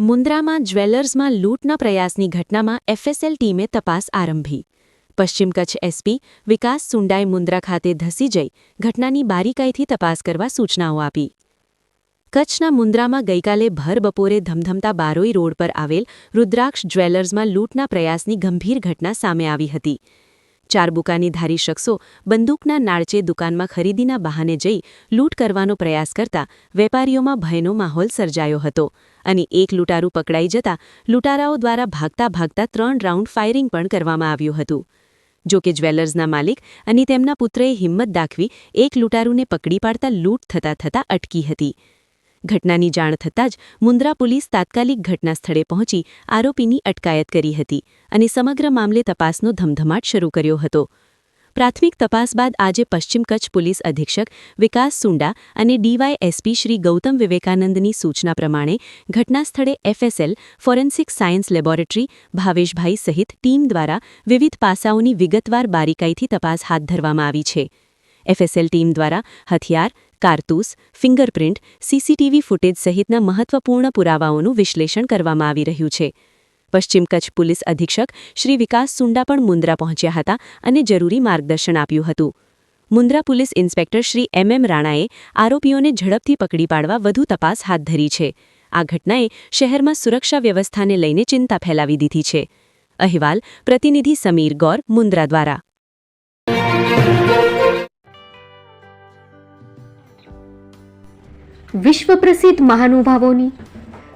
મુન્દ્રામાં જ્વેલર્સમાં લૂંટના પ્રયાસની ઘટનામાં એફએસએલ ટીમે તપાસ આરંભી. પશ્ચિમ કચ્છ એસપી વિકાસ સુંડાએ મુન્દ્રા ખાતે ધસી જઈ ઘટનાની બારીકાઈથી તપાસ કરવા સૂચનાઓ આપી. કચ્છના મુન્દ્રામાં ગઈકાલે ભર બપોરે ધમધમતા બારોઈ રોડ પર આવેલ રુદ્રાક્ષ જ્વેલર્સમાં લૂંટના પ્રયાસની ગંભીર ઘટના સામે આવી હતી. ચારબુકાની ધારી શખ્સો બંદૂકના નાળચે દુકાનમાં ખરીદીના બહાને જઈ લૂંટ કરવાનો પ્રયાસ કરતા વેપારીઓમાં ભયનો માહોલ સર્જાયો હતો. અને એક લૂંટારું પકડાઈ જતા લૂંટારાઓ દ્વારા ભાગતા ભાગતા ત્રણ રાઉન્ડ ફાયરિંગ પણ કરવામાં આવ્યું હતું. જો કે જ્વેલર્સના માલિક અને તેમના પુત્રએ હિંમત દાખવી એક લૂંટારૂને પકડી પાડતા લૂંટ થતા થતા અટકી હતી. ઘટનાની જાણ થતાં જ મુન્દ્રા પોલીસ તાત્કાલિક ઘટના સ્થળે પહોંચી આરોપીની અટકાયત કરી હતી અને સમગ્ર મામલે તપાસનો ધમધમાટ શરૂ કર્યો હતો. પ્રાથમિક તપાસ બાદ આજે પશ્ચિમ કચ્છ પોલીસ અધિક્ષક વિકાસ સુંડા અને ડીવાયએસપી શ્રી ગૌતમ વિવેકાનંદની સૂચના પ્રમાણે ઘટના સ્થળે FSL, forensic science laboratory, Bhaveshbhai સહિત ટીમ દ્વારા વિવિધ પાસાઓની વિગતવાર બારીકાઈથી તપાસ હાથ ધરવામાં આવી છે. એફએસએલ ટીમ દ્વારા હથિયાર, કારતૂસ, ફિંગરપ્રિન્ટ, સીસીટીવી ફૂટેજ સહિતના મહત્વપૂર્ણ પુરાવાઓનું વિશ્લેષણ કરવામાં આવી રહ્યું છે. પશ્ચિમ કચ્છ પોલીસ અધિક્ષક શ્રી વિકાસ સુંડા પણ મુન્દ્રા પહોંચ્યા હતા અને જરૂરી માર્ગદર્શન આપ્યું હતું. Mundra police inspector Shri M M રાણાએ આરોપીઓને ઝડપથી પકડી પાડવા વધુ તપાસ હાથ ધરી છે. આ ઘટનાએ શહેરમાં સુરક્ષા વ્યવસ્થાને લઈને ચિંતા ફેલાવી દીધી છે. અહેવાલ, પ્રતિનિધિ સમીર ગોર, મુન્દ્રા દ્વારા. વિશ્વ પ્રસિદ્ધ મહાનુભાવોની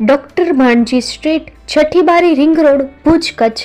doctor Bhanji street છઠ્ઠી બારી રિંગ રોડ ભુજ કચ્છ.